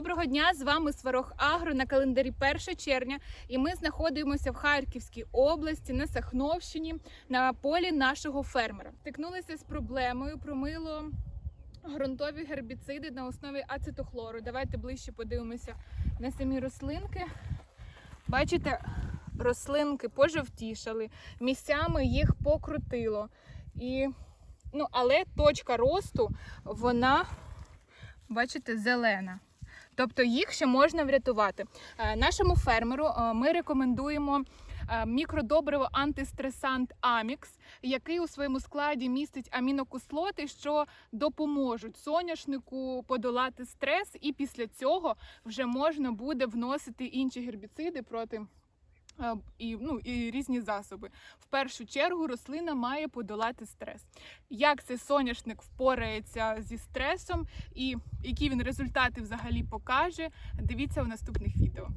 дня! З вами Сварог Агро на календарі 1 червня. І ми знаходимося в Харківській області на Сахновщині на полі нашого фермера. Стикнулися з проблемою промило ґрунтові гербіциди на основі ацетохлору. Давайте ближче подивимося на самі рослинки. Бачите, рослинки пожовтішали, місцями їх покрутило. І, ну, але точка росту, вона, бачите, зелена. Тобто їх ще можна врятувати. Е, Нашому фермеру е, ми рекомендуємо е, мікродобриво антистресант Амікс, який у своєму складі містить амінокислоти, що допоможуть соняшнику подолати стрес, і після цього вже можна буде вносити інші гербіциди проти. Е, І, ну, і різні засоби. В першу чергу рослина має подолати стрес. Як цей соняшник впорається зі стресом і які він результати взагалі покаже, дивіться в наступних відео.